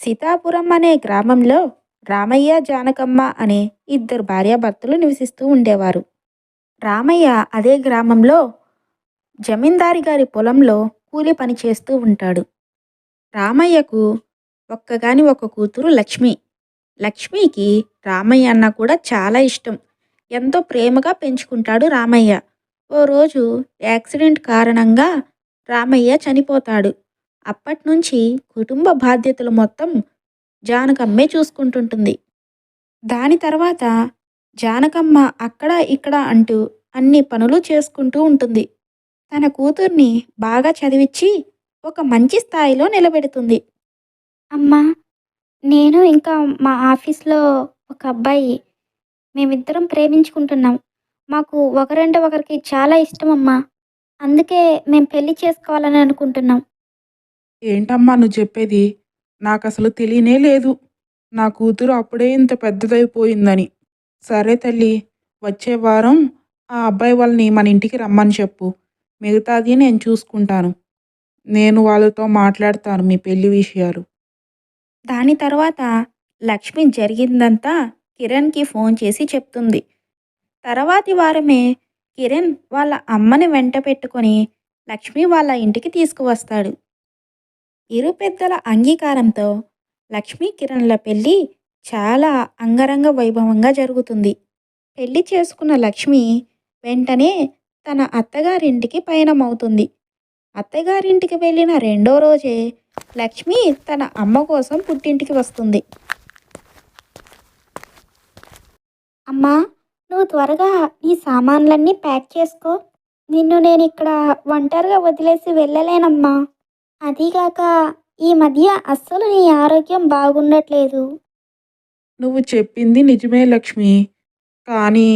సీతాపురం అనే గ్రామంలో రామయ్య జానకమ్మ అనే ఇద్దరు భార్యాభర్తలు నివసిస్తూ ఉండేవారు. రామయ్య అదే గ్రామంలో జమీందారి గారి పొలంలో కూలి పని చేస్తూ ఉంటాడు. రామయ్యకు ఒక్కగాని ఒక కూతురు లక్ష్మి. లక్ష్మికి రామయ్య అన్న కూడా చాలా ఇష్టం. ఎంతో ప్రేమగా పెంచుకుంటాడు రామయ్య. ఓ రోజు యాక్సిడెంట్ కారణంగా రామయ్య చనిపోతాడు. అప్పటి నుంచి కుటుంబ బాధ్యతలు మొత్తం జానకమ్మే చూసుకుంటుంటుంది. దాని తర్వాత జానకమ్మ అక్కడ ఇక్కడ అంటూ అన్ని పనులు చేసుకుంటూ ఉంటుంది. తన కూతుర్ని బాగా చదివించి ఒక మంచి స్థాయిలో నిలబెడుతుంది. అమ్మా నేను ఇంకా మా ఆఫీస్లో ఒక అబ్బాయి. మేమిద్దరం ప్రేమించుకుంటున్నాం. మాకు ఒకరంటే ఒకరికి చాలా ఇష్టం అమ్మా. అందుకే మేము పెళ్ళి చేసుకోవాలని అనుకుంటున్నాం. ఏంటమ్మా నువ్వు చెప్పేది? నాకు అసలు తెలియనే లేదు. నా కూతురు అప్పుడే ఇంత పెద్దదైపోయిందని. సరే తల్లి వచ్చే వారం ఆ అబ్బాయి వాళ్ళని మన ఇంటికి రమ్మని చెప్పు. మిగతాది నేను చూసుకుంటాను. నేను వాళ్ళతో మాట్లాడతాను మీ పెళ్ళి విషయాలు. దాని తర్వాత లక్ష్మి జరిగిందంతా కిరణ్కి ఫోన్ చేసి చెప్తుంది. తర్వాతి వారమే కిరణ్ వాళ్ళ అమ్మని వెంట పెట్టుకొని లక్ష్మి వాళ్ళ ఇంటికి తీసుకువస్తాడు. ఇరు పెద్దల అంగీకారంతో లక్ష్మీ కిరణ్ల పెళ్ళి చాలా అంగరంగ వైభవంగా జరుగుతుంది. పెళ్ళి చేసుకున్న లక్ష్మి వెంటనే తన అత్తగారింటికి పయనమవుతుంది. అత్తగారింటికి వెళ్ళిన రెండో రోజే లక్ష్మి తన అమ్మ కోసం పుట్టింటికి వస్తుంది. అమ్మా నువ్వు త్వరగా నీ సామాన్లన్నీ ప్యాక్ చేసుకో. నిన్ను నేను ఇక్కడ ఒంటరిగా వదిలేసి వెళ్ళలేనమ్మా. అదీగాక ఈ మధ్య అస్సలు నీ ఆరోగ్యం బాగుండట్లేదు. నువ్వు చెప్పింది నిజమే లక్ష్మి. కానీ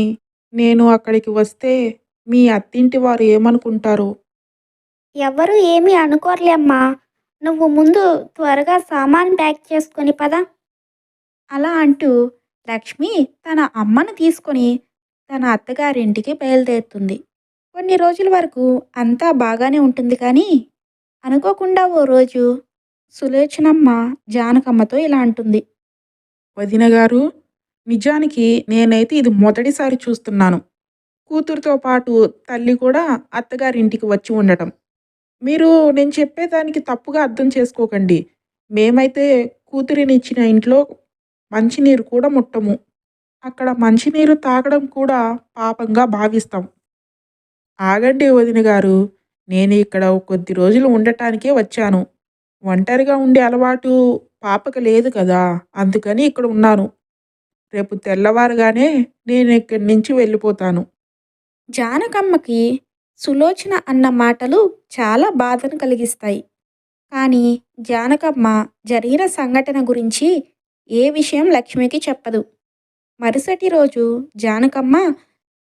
నేను అక్కడికి వస్తే మీ అత్తింటి వారు ఏమనుకుంటారో? ఎవరు ఏమీ అనుకోర్లే అమ్మా. నువ్వు ముందు త్వరగా సామాన్ ప్యాక్ చేసుకొని పద. అలా అంటూ లక్ష్మి తన అమ్మను తీసుకొని తన అత్తగారింటికి బయలుదేరుతుంది. కొన్ని రోజుల వరకు అంతా బాగానే ఉంటుంది కానీ అనుకోకుండా ఓ రోజు సులోచనమ్మ జానకమ్మతో ఇలా అంటుంది. వదిన గారు నిజానికి నేనైతే ఇది మొదటిసారి చూస్తున్నాను. కూతురుతో పాటు తల్లి కూడా అత్తగారింటికి వచ్చి ఉండటం. మీరు నేను చెప్పేదానికి తప్పుగా అర్థం చేసుకోకండి. మేమైతే కూతురినిచ్చిన ఇంట్లో మంచినీరు కూడా ముట్టము. అక్కడ మంచినీరు తాగడం కూడా పాపంగా భావిస్తాం. ఆగండి వదిన గారు నేను ఇక్కడ కొద్ది రోజులు ఉండటానికే వచ్చాను. ఒంటరిగా ఉండే అలవాటు పాపకు లేదు కదా అందుకని ఇక్కడ ఉన్నాను. రేపు తెల్లవారుగానే నేను ఇక్కడి నుంచి వెళ్ళిపోతాను. జానకమ్మకి సులోచన అన్న మాటలు చాలా బాధను కలిగిస్తాయి. కానీ జానకమ్మ జరిగిన సంఘటన గురించి ఏ విషయం లక్ష్మికి చెప్పదు. మరుసటి రోజు జానకమ్మ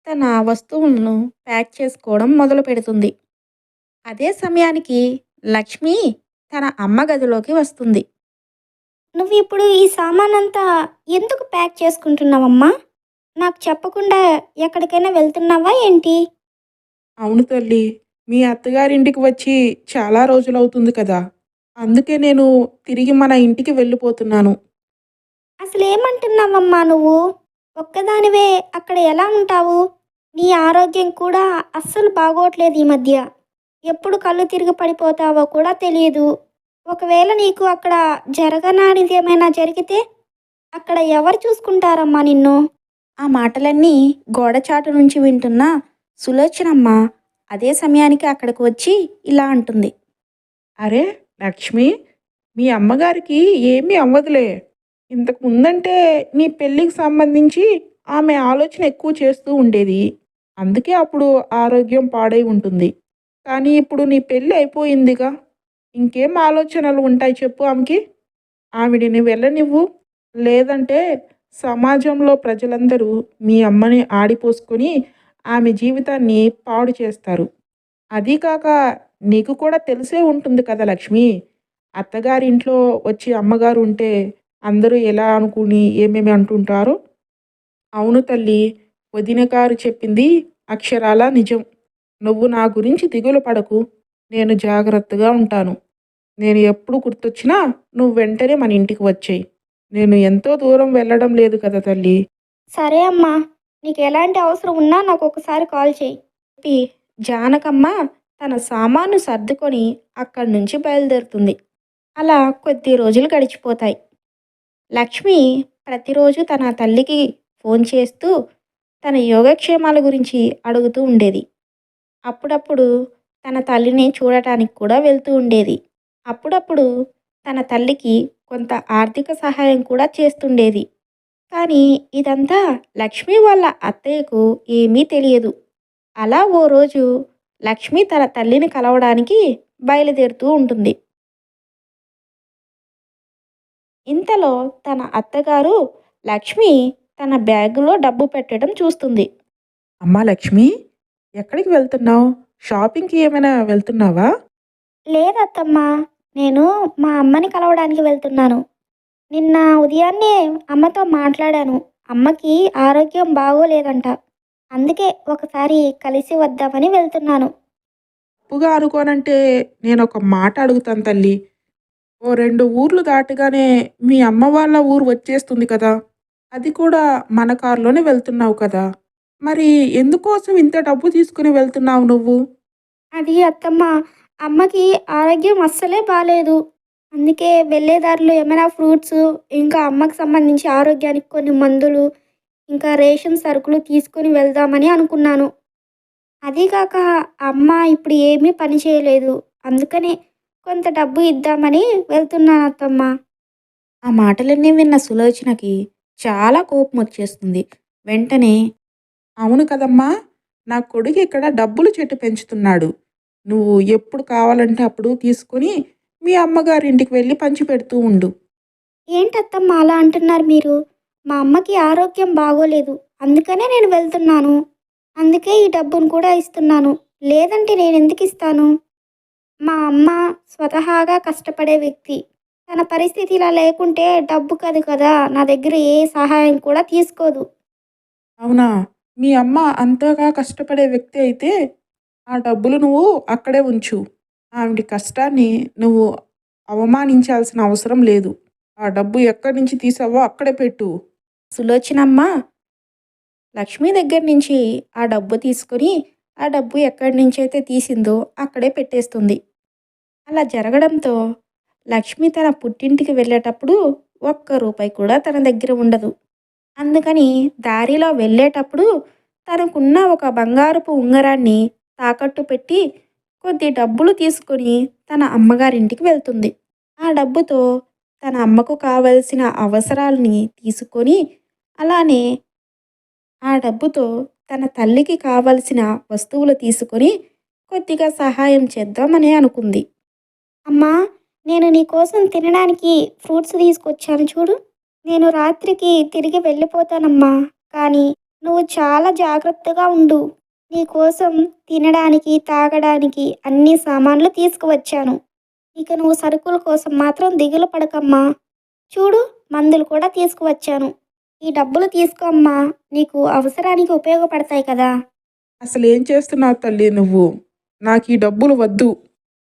తన వస్తువులను ప్యాక్ చేసుకోవడం మొదలు పెడుతుంది అదే సమయానికి లక్ష్మి తన అమ్మ గదిలోకి వస్తుంది. నువ్వు ఇప్పుడు ఈ సామాన్ అంతా ఎందుకు ప్యాక్ చేసుకుంటున్నావమ్మా? నాకు చెప్పకుండా ఎక్కడికైనా వెళ్తున్నావా ఏంటి? అవును తల్లి మీ అత్తగారింటికి వచ్చి చాలా రోజులవుతుంది కదా. అందుకే నేను తిరిగి మన ఇంటికి వెళ్ళిపోతున్నాను. అసలు ఏమంటున్నావమ్మా నువ్వు? ఒక్కదానివే అక్కడ ఎలా ఉంటావు? నీ ఆరోగ్యం కూడా అస్సలు బాగోట్లేదు ఈ మధ్య. ఎప్పుడు కళ్ళు తిరిగి పడిపోతావో కూడా తెలియదు. ఒకవేళ నీకు అక్కడ జరగనానిది ఏమైనా జరిగితే అక్కడ ఎవరు చూసుకుంటారమ్మా నిన్ను? ఆ మాటలన్నీ గోడచాటు నుంచి వింటున్న సులోచనమ్మ అదే సమయానికి అక్కడికి వచ్చి ఇలా అంటుంది. అరే లక్ష్మి మీ అమ్మగారికి ఏమీ అవ్వదులే. ఇంతకు ముందంటే నీ పెళ్ళికి సంబంధించి ఆమె ఆలోచన ఎక్కువ చేస్తూ ఉండేది. అందుకే అప్పుడు ఆరోగ్యం పాడై ఉంటుంది. కానీ ఇప్పుడు నీ పెళ్ళి అయిపోయిందిగా. ఇంకేం ఆలోచనలు ఉంటాయి చెప్పు ఆమెకి? ఆవిడని వెళ్ళనివ్వు. లేదంటే సమాజంలో ప్రజలందరూ మీ అమ్మని ఆడిపోసుకొని ఆమె జీవితాన్ని పాడు చేస్తారు. అది కాక నీకు కూడా తెలిసే ఉంటుంది కదా లక్ష్మి. అత్తగారి ఇంట్లో వచ్చి అమ్మగారు ఉంటే అందరూ ఎలా అనుకుని ఏమేమి అంటుంటారో? అవును తల్లి వదిన గారు చెప్పింది అక్షరాల నిజం. నువ్వు నా గురించి దిగులు పడకు. నేను జాగ్రత్తగా ఉంటాను. నేను ఎప్పుడు గుర్తొచ్చినా నువ్వు వెంటనే మన ఇంటికి వచ్చేయి. నేను ఎంతో దూరం వెళ్ళడం లేదు కదా తల్లి. సరే అమ్మా. నీకు ఎలాంటి అవసరం ఉన్నా నాకు ఒకసారి కాల్ చేయి. జానకమ్మ తన సామాను సర్దుకొని అక్కడి నుంచి బయలుదేరుతుంది. అలా కొద్ది రోజులు గడిచిపోతాయి. లక్ష్మి ప్రతిరోజు తన తల్లికి ఫోన్ చేస్తూ తన యోగక్షేమాల గురించి అడుగుతూ ఉండేది. అప్పుడప్పుడు తన తల్లిని చూడటానికి కూడా వెళ్తూ ఉండేది. అప్పుడప్పుడు తన తల్లికి కొంత ఆర్థిక సహాయం కూడా చేస్తుండేది. కానీ ఇదంతా లక్ష్మి వాళ్ళ అత్తయ్యకు ఏమీ తెలియదు. అలా ఓ రోజు లక్ష్మి తన తల్లిని కలవడానికి బయలుదేరుతూ ఉంటుంది. ఇంతలో తన అత్తగారు లక్ష్మి తన బ్యాగులో డబ్బు పెట్టడం చూస్తుంది. అమ్మా లక్ష్మి! ఎక్కడికి వెళ్తున్నావు? షాపింగ్కి ఏమైనా వెళ్తున్నావా? లేదత్తమ్మా నేను మా అమ్మని కలవడానికి వెళ్తున్నాను. నిన్న ఉదయాన్నే అమ్మతో మాట్లాడాను. అమ్మకి ఆరోగ్యం బాగోలేదంట. అందుకే ఒకసారి కలిసి వద్దామని వెళ్తున్నాను. తప్పుగా అనుకోనంటే నేను ఒక మాట అడుగుతాను తల్లి. ఓ రెండు ఊర్లు దాటగానే మీ అమ్మ వాళ్ళ ఊరు వచ్చేస్తుంది కదా. అది కూడా మన కారులోనే వెళ్తున్నావు కదా. మరి ఎందుకోసం ఇంత డబ్బు తీసుకుని వెళ్తున్నావు నువ్వు? అది అత్తమ్మ అమ్మకి ఆరోగ్యం అస్సలే బాగాలేదు అందుకే వెళ్ళేదారిలో ఏమైనా ఫ్రూట్స్ ఇంకా అమ్మకి సంబంధించి ఆరోగ్యానికి కొన్ని మందులు ఇంకా రేషన్ సరుకులు తీసుకొని వెళ్దామని అనుకున్నాను. అదీగాక అమ్మ ఇప్పుడు ఏమీ పని చేయలేదు. అందుకనే కొంత డబ్బు ఇద్దామని వెళ్తున్నాను అత్తమ్మ. ఆ మాటలన్నీ విన్న సులోచనకి చాలా కోపం వచ్చేస్తుంది. వెంటనే అవును కదమ్మా నా కొడుకు ఇక్కడ డబ్బులు చెట్టు పెంచుతున్నాడు. నువ్వు ఎప్పుడు కావాలంటే అప్పుడు తీసుకొని మీ అమ్మగారి ఇంటికి వెళ్ళి పంచి పెడుతూ ఉండు. ఏంటత్తమ్మ అలా అంటున్నారు మీరు? మా అమ్మకి ఆరోగ్యం బాగోలేదు. అందుకనే నేను వెళ్తున్నాను. అందుకే ఈ డబ్బును కూడా ఇస్తున్నాను. లేదంటే నేను ఎందుకు ఇస్తాను? మా అమ్మ స్వతహాగా కష్టపడే వ్యక్తి. తన పరిస్థితి ఇలా లేకుంటే డబ్బు కాదు కదా నా దగ్గర ఏ సహాయం కూడా తీసుకోదు. అవునా? మీ అమ్మ అంతగా కష్టపడే వ్యక్తి అయితే ఆ డబ్బులు నువ్వు అక్కడే ఉంచు. ఆవిడ కష్టాన్ని నువ్వు అవమానించాల్సిన అవసరం లేదు. ఆ డబ్బు ఎక్కడి నుంచి తీసావో అక్కడే పెట్టు. సులోచనమ్మ లక్ష్మి దగ్గర నుంచి ఆ డబ్బు తీసుకొని ఆ డబ్బు ఎక్కడి నుంచి అయితే తీసిందో అక్కడే పెట్టేస్తుంది. అలా జరగడంతో లక్ష్మి తన పుట్టింటికి వెళ్ళేటప్పుడు ఒక్క రూపాయి కూడా తన దగ్గర ఉండదు. అందుకని దారిలో వెళ్ళేటప్పుడు తనకున్న ఒక బంగారపు ఉంగరాన్ని తాకట్టు పెట్టి కొద్ది డబ్బులు తీసుకొని తన అమ్మగారింటికి వెళ్తుంది. ఆ డబ్బుతో తన అమ్మకు కావలసిన అవసరాలని తీసుకొని అలానే ఆ డబ్బుతో తన తల్లికి కావలసిన వస్తువులు తీసుకొని కొద్దిగా సహాయం చేద్దామని అనుకుంది. అమ్మా నేను నీ కోసం తినడానికి ఫ్రూట్స్ తీసుకొచ్చాను చూడు. నేను రాత్రికి తిరిగి వెళ్ళిపోతానమ్మా. కానీ నువ్వు చాలా జాగ్రత్తగా ఉండు. నీకోసం తినడానికి తాగడానికి అన్ని సామాన్లు తీసుకువచ్చాను. ఇక నువ్వు సరుకుల కోసం మాత్రం దిగులు పడకమ్మా. చూడు మందులు కూడా తీసుకువచ్చాను. ఈ డబ్బులు తీసుకో అమ్మా. నీకు అవసరానికి ఉపయోగపడతాయి కదా. అసలు ఏం చేస్తున్నావు తల్లి నువ్వు? నాకు ఈ డబ్బులు వద్దు.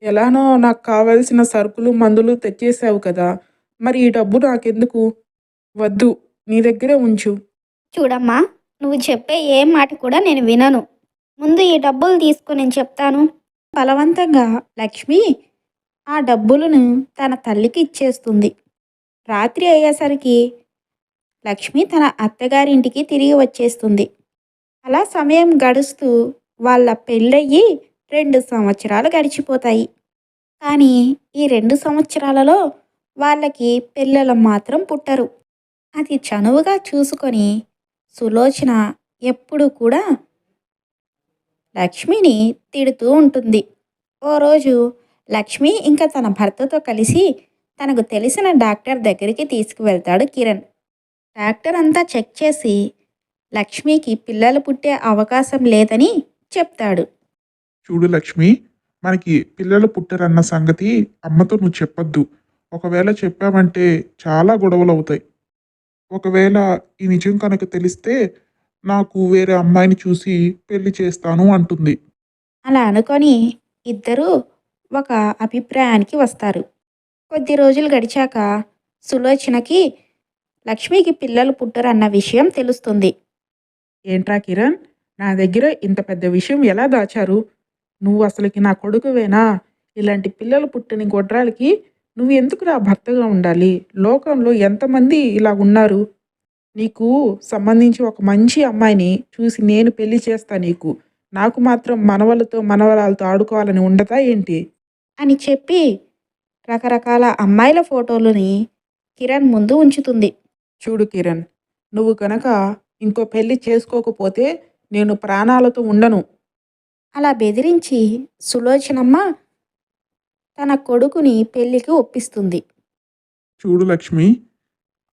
ఎలానో నాకు కావలసిన సరుకులు మందులు తెచ్చేసావు కదా. మరి ఈ డబ్బు నాకెందుకు? వద్దు నీ దగ్గరే ఉంచు. చూడమ్మా నువ్వు చెప్పే ఏ మాట కూడా నేను వినను. ముందు ఈ డబ్బులు తీసుకో నేను చెప్తాను. బలవంతంగా లక్ష్మి ఆ డబ్బులను తన తల్లికి ఇచ్చేస్తుంది. రాత్రి అయ్యేసరికి లక్ష్మి తన అత్తగారింటికి తిరిగి వచ్చేస్తుంది. అలా సమయం గడుస్తూ వాళ్ళ పెళ్ళయ్యి రెండు సంవత్సరాలు గడిచిపోతాయి. కానీ ఈ రెండు సంవత్సరాలలో వాళ్ళకి పిల్లలు మాత్రం పుట్టరు. అది చనువుగా చూసుకొని సులోచన ఎప్పుడు కూడా లక్ష్మిని తిడుతూ ఉంటుంది. ఓ రోజు లక్ష్మి ఇంకా తన భర్తతో కలిసి తనకు తెలిసిన డాక్టర్ దగ్గరికి తీసుకువెళ్తాడు కిరణ్. డాక్టర్ అంతా చెక్ చేసి లక్ష్మికి పిల్లలు పుట్టే అవకాశం లేదని చెప్తాడు. చూడు లక్ష్మి మనకి పిల్లలు పుట్టరన్న సంగతి అమ్మతో నువ్వు చెప్పొద్దు. ఒకవేళ చెప్పామంటే చాలా గొడవలు అవుతాయి ఒకవేళ ఈ నిజం కనుక తెలిస్తే నాకు వేరే అమ్మాయిని చూసి పెళ్ళి చేస్తాను అంటుంది. అలా అనుకొని ఇద్దరూ ఒక అభిప్రాయానికి వస్తారు. కొద్ది రోజులు గడిచాక సులోచనకి లక్ష్మికి పిల్లలు పుట్టరన్న విషయం తెలుస్తుంది. ఏంట్రా కిరణ్ నా దగ్గర ఇంత పెద్ద విషయం ఎలా దాచారు? నువ్వు అసలుకి నా కొడుకువేనా? ఇలాంటి పిల్లలు పుట్టని గొడ్రాలకి నువ్వు ఎందుకు నా భర్తగా ఉండాలి? లోకంలో ఎంతమంది ఇలా ఉన్నారు? నీకు సంబంధించి ఒక మంచి అమ్మాయిని చూసి నేను పెళ్ళి చేస్తా నీకు. నాకు మాత్రం మనవలతో మనవరాలతో ఆడుకోవాలని ఉండదా ఏంటి? అని చెప్పి రకరకాల అమ్మాయిల ఫోటోలని కిరణ్ ముందు ఉంచుతుంది. చూడు కిరణ్ నువ్వు కనుక ఇంకో పెళ్ళి చేసుకోకపోతే నేను ప్రాణాలతో ఉండను. అలా బెదిరించి సులోచనమ్మ తన కొడుకుని పెళ్ళికి ఒప్పిస్తుంది. చూడు లక్ష్మి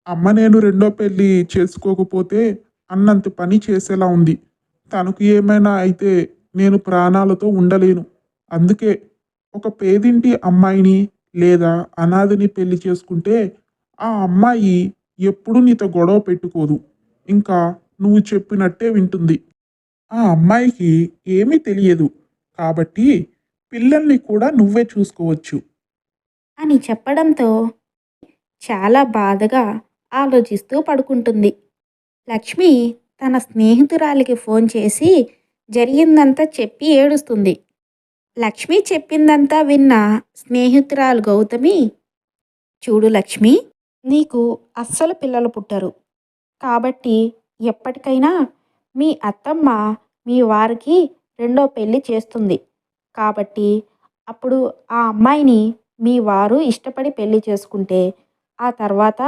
అమ్మ నేను రెండో పెళ్ళి చేసుకోకపోతే అన్నంత పని చేసేలా ఉంది. తనకు ఏమైనా అయితే నేను ప్రాణాలతో ఉండలేను. అందుకే ఒక పేదింటి అమ్మాయిని లేదా అనాథని పెళ్ళి చేసుకుంటే ఆ అమ్మాయి ఎప్పుడు నీతో గొడవ పెట్టుకోదు. ఇంకా నువ్వు చెప్పినట్టే వింటుంది. ఆ అమ్మాయికి ఏమీ తెలియదు. కాబట్టి పిల్లల్ని కూడా నువ్వే చూసుకోవచ్చు. అని చెప్పడంతో చాలా బాధగా ఆలోచిస్తూ పడుకుంటుంది. లక్ష్మి తన స్నేహితురాలికి ఫోన్ చేసి జరిగిందంతా చెప్పి ఏడుస్తుంది. లక్ష్మి చెప్పిందంతా విన్న స్నేహితురాలు గౌతమి చూడు లక్ష్మి నీకు అస్సలు పిల్లలు పుట్టరు. కాబట్టి ఎప్పటికైనా మీ అత్తమ్మ మీ వారికి రెండో పెళ్ళి చేస్తుంది. కాబట్టి అప్పుడు ఆ అమ్మాయిని మీ వారు ఇష్టపడి పెళ్ళి చేసుకుంటే ఆ తర్వాత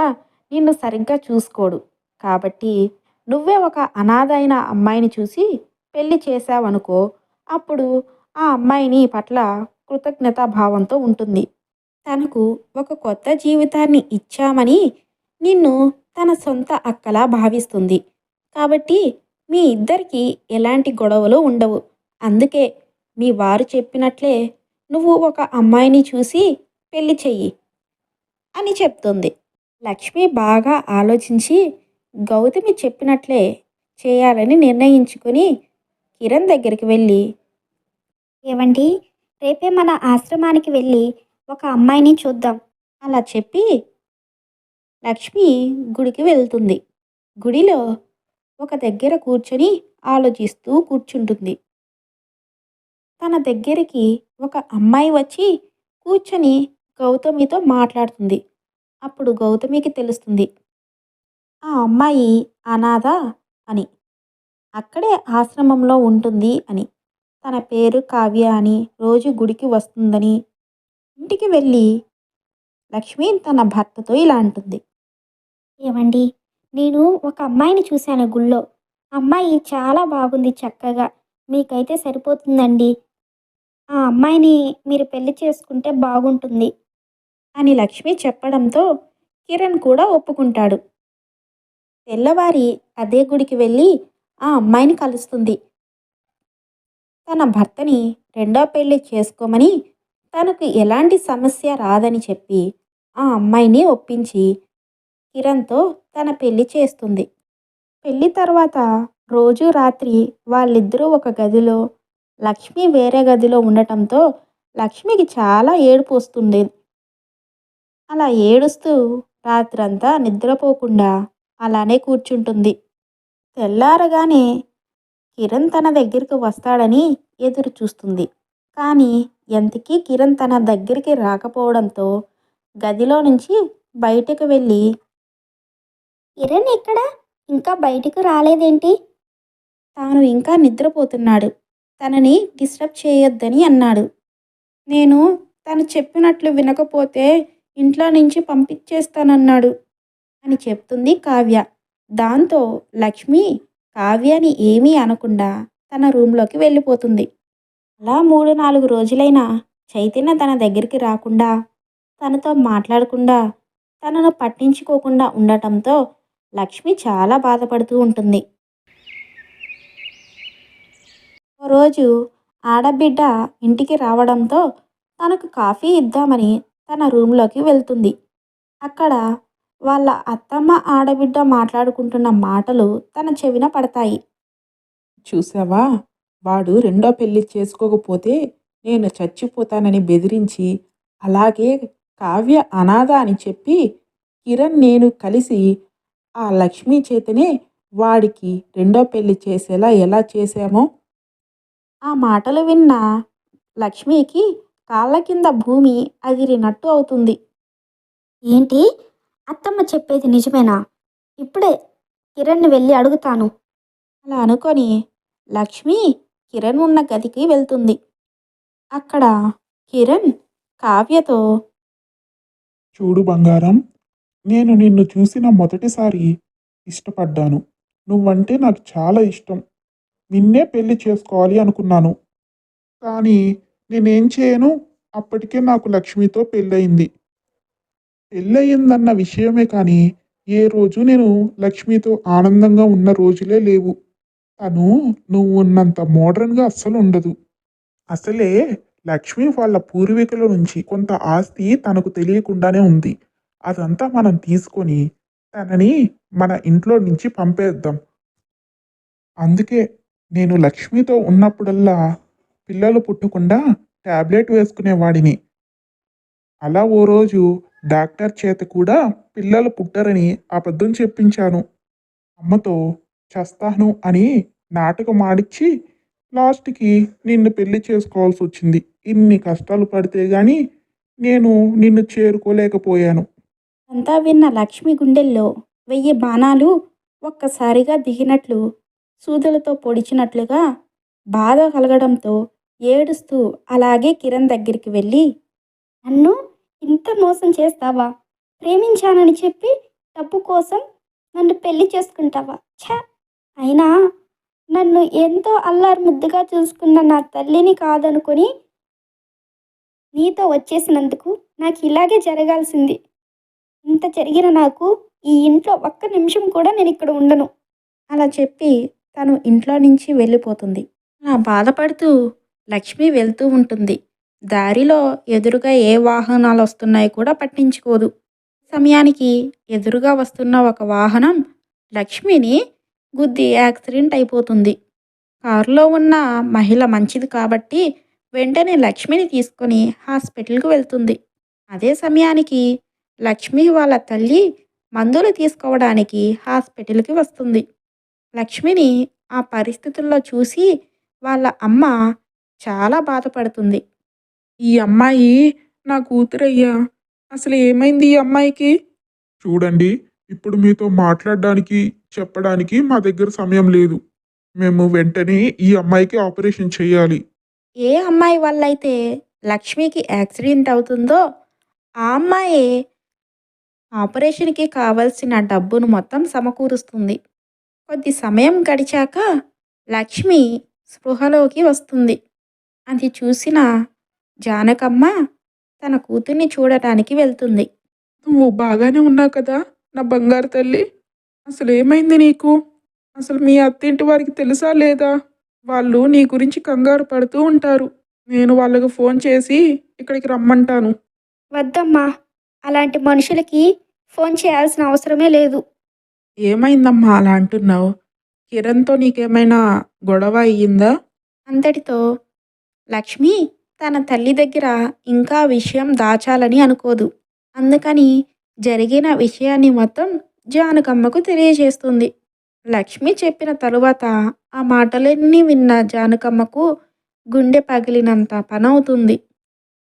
నిన్ను సరిగ్గా చూసుకోడు. కాబట్టి నువ్వే ఒక అనాథ అయిన అమ్మాయిని చూసి పెళ్ళి చేశావనుకో అప్పుడు ఆ అమ్మాయిని పట్ల కృతజ్ఞతా భావంతో ఉంటుంది. తనకు ఒక కొత్త జీవితాన్ని ఇచ్చామని నిన్ను తన సొంత అక్కలా భావిస్తుంది. కాబట్టి మీ ఇద్దరికి ఎలాంటి గొడవలు ఉండవు. అందుకే మీ వారు చెప్పినట్లే నువ్వు ఒక అమ్మాయిని చూసి పెళ్ళి చెయ్యి అని చెప్తుంది. లక్ష్మి బాగా ఆలోచించి గౌతమి చెప్పినట్లే చేయాలని నిర్ణయించుకొని కిరణ్ దగ్గరికి వెళ్ళి ఏవండి రేపే మన ఆశ్రమానికి వెళ్ళి ఒక అమ్మాయిని చూద్దాం అలా చెప్పి లక్ష్మి గుడికి వెళ్తుంది. గుడిలో ఒక దగ్గర కూర్చొని ఆలోచిస్తూ కూర్చుంటుంది. తన దగ్గరికి ఒక అమ్మాయి వచ్చి కూర్చొని గౌతమితో మాట్లాడుతుంది. అప్పుడు గౌతమికి తెలుస్తుంది. ఆ అమ్మాయి అనాథ అని. అక్కడే ఆశ్రమంలో ఉంటుంది అని. తన పేరు కావ్య అని రోజు గుడికి వస్తుందని. ఇంటికి వెళ్ళి లక్ష్మి తన భర్తతో ఇలా అంటుంది. ఏమండి నేను ఒక అమ్మాయిని చూశాను గుళ్ళో. అమ్మాయి చాలా బాగుంది చక్కగా. మీకైతే సరిపోతుందండి. ఆ అమ్మాయిని మీరు పెళ్ళి చేసుకుంటే బాగుంటుంది అని లక్ష్మి చెప్పడంతో కిరణ్ కూడా ఒప్పుకుంటాడు. తెల్లవారి అదే గుడికి వెళ్ళి ఆ అమ్మాయిని కలుస్తుంది. తన భర్తని రెండో పెళ్ళి చేసుకోమని తనకు ఎలాంటి సమస్య రాదని చెప్పి ఆ అమ్మాయిని ఒప్పించి కిరణ్తో తన పెళ్ళి చేస్తుంది. పెళ్ళి తర్వాత రోజు రాత్రి వాళ్ళిద్దరూ ఒక గదిలో లక్ష్మి వేరే గదిలో ఉండటంతో లక్ష్మికి చాలా ఏడుపు వస్తుండేది అలా ఏడుస్తూ రాత్రంతా నిద్రపోకుండా అలానే కూర్చుంటుంది. తెల్లారగానే కిరణ్ తన దగ్గరికి వస్తాడని ఎదురు చూస్తుంది. కానీ ఎంతకీ కిరణ్ తన దగ్గరికి రాకపోవడంతో గదిలో నుంచి బయటకు వెళ్ళి కిరణ్ ఎక్కడ? ఇంకా బయటికి రాలేదేంటి? తాను ఇంకా నిద్రపోతున్నాడు. తనని డిస్టర్బ్ చేయొద్దని అన్నాడు. నేను తను చెప్పినట్లు వినకపోతే ఇంట్లో నుంచి పంపించేస్తానన్నాడు అని చెప్తుంది కావ్య. దాంతో లక్ష్మి కావ్యని ఏమీ అనకుండా తన రూమ్లోకి వెళ్ళిపోతుంది. అలా మూడు నాలుగు రోజులైనా చైతన్య తన దగ్గరికి రాకుండా తనతో మాట్లాడకుండా తనను పట్టించుకోకుండా ఉండటంతో లక్ష్మి చాలా బాధపడుతూ ఉంటుంది. ఒకరోజు రోజు ఆడబిడ్డ ఇంటికి రావడంతో తనకు కాఫీ ఇద్దామని తన రూమ్లోకి వెళ్తుంది. అక్కడ వాళ్ళ అత్తమ్మ ఆడబిడ్డ మాట్లాడుకుంటున్న మాటలు తన చెవిన పడతాయి. చూసావా? వాడు రెండో పెళ్ళి చేసుకోకపోతే నేను చచ్చిపోతానని బెదిరించి అలాగే కావ్య అనాథ అని చెప్పి కిరణ్ నేను కలిసి ఆ లక్ష్మీ చేతనే వాడికి రెండో పెళ్ళి చేసేలా ఎలా చేశామో ఆ మాటలు విన్న లక్ష్మికి కాళ్ళ కింద భూమి అదిరినట్టు అవుతుంది. ఏంటి? అత్తమ్మ చెప్పేది నిజమేనా? ఇప్పుడే కిరణ్ని వెళ్ళి అడుగుతాను. అలా అనుకొని లక్ష్మి కిరణ్ ఉన్న గదికి వెళ్తుంది. అక్కడ కిరణ్ కావ్యతో చూడు బంగారం నేను నిన్ను చూసిన మొదటిసారి ఇష్టపడ్డాను. నువ్వంటే నాకు చాలా ఇష్టం. నిన్నే పెళ్ళి చేసుకోవాలి అనుకున్నాను. కానీ నేనేం చేయను? అప్పటికే నాకు లక్ష్మితో పెళ్ళయింది. పెళ్ళయిందన్న విషయమే కానీ ఏ రోజు నేను లక్ష్మితో ఆనందంగా ఉన్న రోజులే లేవు. తను నువ్వు ఉన్నంత మోడర్న్గా అస్సలు ఉండదు. అసలే లక్ష్మి వాళ్ళ పూర్వీకుల నుంచి కొంత ఆస్తి తనకు తెలియకుండానే ఉంది. అదంతా మనం తీసుకొని తనని మన ఇంట్లో నుంచి పంపేద్దాం. అందుకే నేను లక్ష్మితో ఉన్నప్పుడల్లా పిల్లలు పుట్టకుండా టాబ్లెట్ వేసుకునేవాడిని. అలా ఓ రోజు డాక్టర్ చేత కూడా పిల్లలు పుట్టరని అబద్ధం చెప్పించాను. అమ్మతో చస్తాను అని నాటకం ఆడిచ్చి లాస్ట్కి నిన్ను పెళ్ళి చేసుకోవాల్సి వచ్చింది. ఇన్ని కష్టాలు పడితే గాని నేను నిన్ను చేరుకోలేకపోయాను. అంతా విన్న లక్ష్మి గుండెల్లో వెయ్యి బాణాలు ఒక్కసారిగా దిగినట్లు సూదులతో పొడిచినట్లుగా బాధ కలగడంతో ఏడుస్తూ అలాగే కిరణ్ దగ్గరికి వెళ్ళి నన్ను ఇంత మోసం చేస్తావా? ప్రేమించానని చెప్పి డబ్బు కోసం నన్ను పెళ్ళి చేసుకుంటావా? ఛ! అయినా నన్ను ఎంతో అల్లారు ముద్దుగా చూసుకున్న నా తల్లిని కాదనుకొని నీతో వచ్చేసినందుకు నాకు ఇలాగే జరగాల్సింది. ఇంత జరిగిన నాకు ఈ ఇంట్లో ఒక్క నిమిషం కూడా నేను ఇక్కడ ఉండను అలా చెప్పి తను ఇంట్లో నుంచి వెళ్ళిపోతుంది. అలా బాధపడుతూ లక్ష్మి వెళ్తూ ఉంటుంది. దారిలో ఎదురుగా ఏ వాహనాలు వస్తున్నాయో కూడా పట్టించుకోదు. సమయానికి ఎదురుగా వస్తున్న ఒక వాహనం లక్ష్మిని గుద్ది యాక్సిడెంట్ అయిపోతుంది. కారులో ఉన్న మహిళ మంచిది కాబట్టి వెంటనే లక్ష్మిని తీసుకొని హాస్పిటల్కి వెళ్తుంది. అదే సమయానికి లక్ష్మి వాళ్ళ తల్లి మందులు తీసుకోవడానికి హాస్పిటల్కి వస్తుంది. లక్ష్మిని ఆ పరిస్థితుల్లో చూసి వాళ్ళ అమ్మ చాలా బాధపడుతుంది. ఈ అమ్మాయి నా కూతురయ్యా. అసలు ఏమైంది ఈ అమ్మాయికి? చూడండి ఇప్పుడు మీతో మాట్లాడడానికి చెప్పడానికి మా దగ్గర సమయం లేదు. మేము వెంటనే ఈ అమ్మాయికి ఆపరేషన్ చేయాలి. ఏ అమ్మాయి వల్ల అయితే లక్ష్మికి యాక్సిడెంట్ అవుతుందో ఆ అమ్మాయి ఆపరేషన్కి కావలసిన డబ్బును మొత్తం సమకూరుస్తుంది. కొద్ది సమయం గడిచాక లక్ష్మి స్పృహలోకి వస్తుంది. అది చూసిన జానకమ్మ తన కూతుర్ని చూడటానికి వెళ్తుంది. నువ్వు బాగానే ఉన్నావు కదా నా బంగారు తల్లి. అసలు ఏమైంది నీకు? అసలు మీ అత్తింటి వారికి తెలుసా లేదా? వాళ్ళు నీ గురించి కంగారు పడుతూ ఉంటారు. నేను వాళ్ళకు ఫోన్ చేసి ఇక్కడికి రమ్మంటాను. వద్దమ్మా అలాంటి మనుషులకి ఫోన్ చేయాల్సిన అవసరమే లేదు. ఏమైందమ్మా అలా అంటున్నావు? కిరణ్తో నీకేమైనా గొడవ అయ్యిందా? అంతటితో లక్ష్మి తన తల్లి దగ్గర ఇంకా విషయం దాచాలని అనుకోదు. అందుకని జరిగిన విషయాన్ని మొత్తం జానకమ్మకు తెలియజేస్తుంది. లక్ష్మి చెప్పిన తరువాత ఆ మాటలన్నీ విన్న జానకమ్మకు గుండె పగిలినంత పనవుతుంది.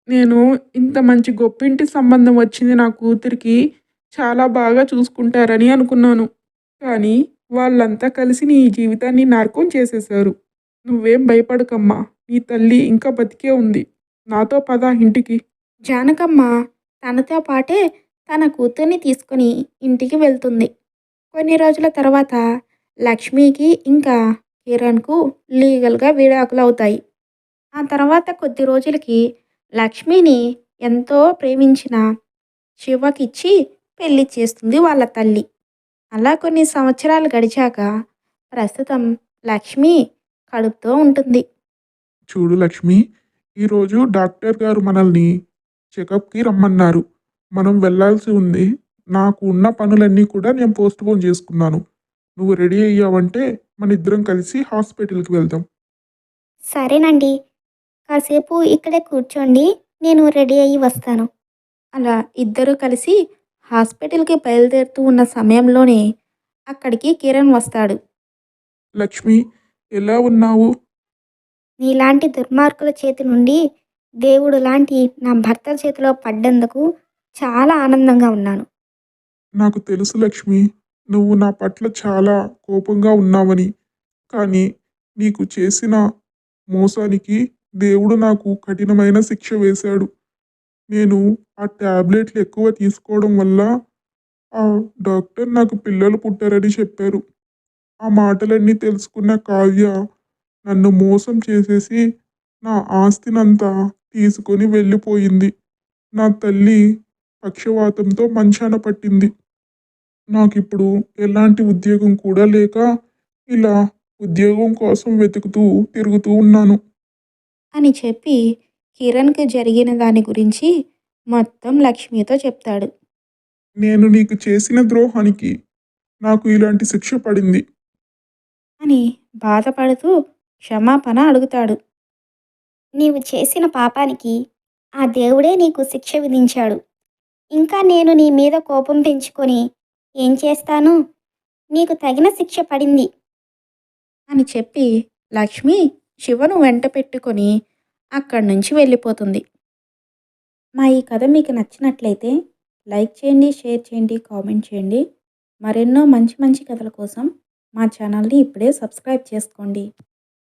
నేను ఇంత మంచి గొప్పింటి సంబంధం వచ్చింది నా కూతురికి చాలా బాగా చూసుకుంటారని అనుకున్నాను. కానీ వాళ్ళంతా కలిసి నీ జీవితాన్ని నార్కం చేసేశారు. నువ్వేం భయపడకమ్మా. నీ తల్లి ఇంకా బతికే ఉంది. నాతో పద ఇంటికి. జానకమ్మ తనతో పాటే తన కూతుర్ని తీసుకొని ఇంటికి వెళ్తుంది. కొన్ని రోజుల తర్వాత లక్ష్మికి ఇంకా కిరణ్కు లీగల్గా విడాకులు అవుతాయి ఆ తర్వాత కొద్ది రోజులకి లక్ష్మిని ఎంతో ప్రేమించిన శివకిచ్చి పెళ్ళి చేస్తుంది వాళ్ళ తల్లి. అలా కొన్ని సంవత్సరాలు గడిచాక ప్రస్తుతం లక్ష్మి కడుపుతో ఉంటుంది. చూడు లక్ష్మి ఈరోజు డాక్టర్ గారు మనల్ని చెకప్కి రమ్మన్నారు. మనం వెళ్ళాల్సి ఉంది. నాకు ఉన్న పనులన్నీ కూడా నేను పోస్ట్ పోన్ చేసుకున్నాను. నువ్వు రెడీ అయ్యావంటే మన ఇద్దరం కలిసి హాస్పిటల్కి వెళ్దాం. సరేనండి. కాసేపు ఇక్కడే కూర్చోండి. నేను రెడీ అయ్యి వస్తాను. అలా ఇద్దరూ కలిసి హాస్పిటల్కి బయలుదేరుతూ ఉన్న సమయంలోనే అక్కడికి కిరణ్ వస్తాడు. లక్ష్మి ఎలా ఉన్నావు? నీలాంటి దుర్మార్గుల చేతి నుండి దేవుడు లాంటి నా భర్త చేతిలో పడ్డందుకు చాలా ఆనందంగా ఉన్నాను. నాకు తెలుసు లక్ష్మి నువ్వు నా పట్ల చాలా కోపంగా ఉన్నావని. కానీ నీకు చేసిన మోసానికి దేవుడు నాకు కఠినమైన శిక్ష వేశాడు. నేను ఆ ట్యాబ్లెట్లు ఎక్కువ తీసుకోవడం వల్ల ఆ డాక్టర్ నాకు పిల్లలు పుట్టారని చెప్పారు. ఆ మాటలన్నీ తెలుసుకున్న కావ్య నన్ను మోసం చేసేసి నా ఆస్తినంతా తీసుకొని వెళ్ళిపోయింది. నా తల్లి పక్షవాతంతో మంచాన పట్టింది. నాకిప్పుడు ఎలాంటి ఉద్యోగం కూడా లేక ఇలా ఉద్యోగం కోసం వెతుకుతూ తిరుగుతూ ఉన్నాను. అని చెప్పి కిరణ్కి జరిగిన దాని గురించి మొత్తం లక్ష్మితో చెప్తాడు. నేను నీకు చేసిన ద్రోహానికి నాకు ఇలాంటి శిక్ష పడింది. అని బాధపడుతూ క్షమాపణ అడుగుతాడు. నీవు చేసిన పాపానికి ఆ దేవుడే నీకు శిక్ష విధించాడు. ఇంకా నేను నీ మీద కోపం పెంచుకొని ఏం చేస్తాను? నీకు తగిన శిక్ష పడింది. అని చెప్పి లక్ష్మి శివను వెంట పెట్టుకొని అక్కడి నుంచి వెళ్ళిపోతుంది. మా ఈ కథ మీకు నచ్చినట్లయితే లైక్ చేయండి షేర్ చేయండి కామెంట్ చేయండి. మరెన్నో మంచి మంచి కథల కోసం మా ఛానల్ని ఇప్పుడే సబ్స్క్రైబ్ చేసుకోండి.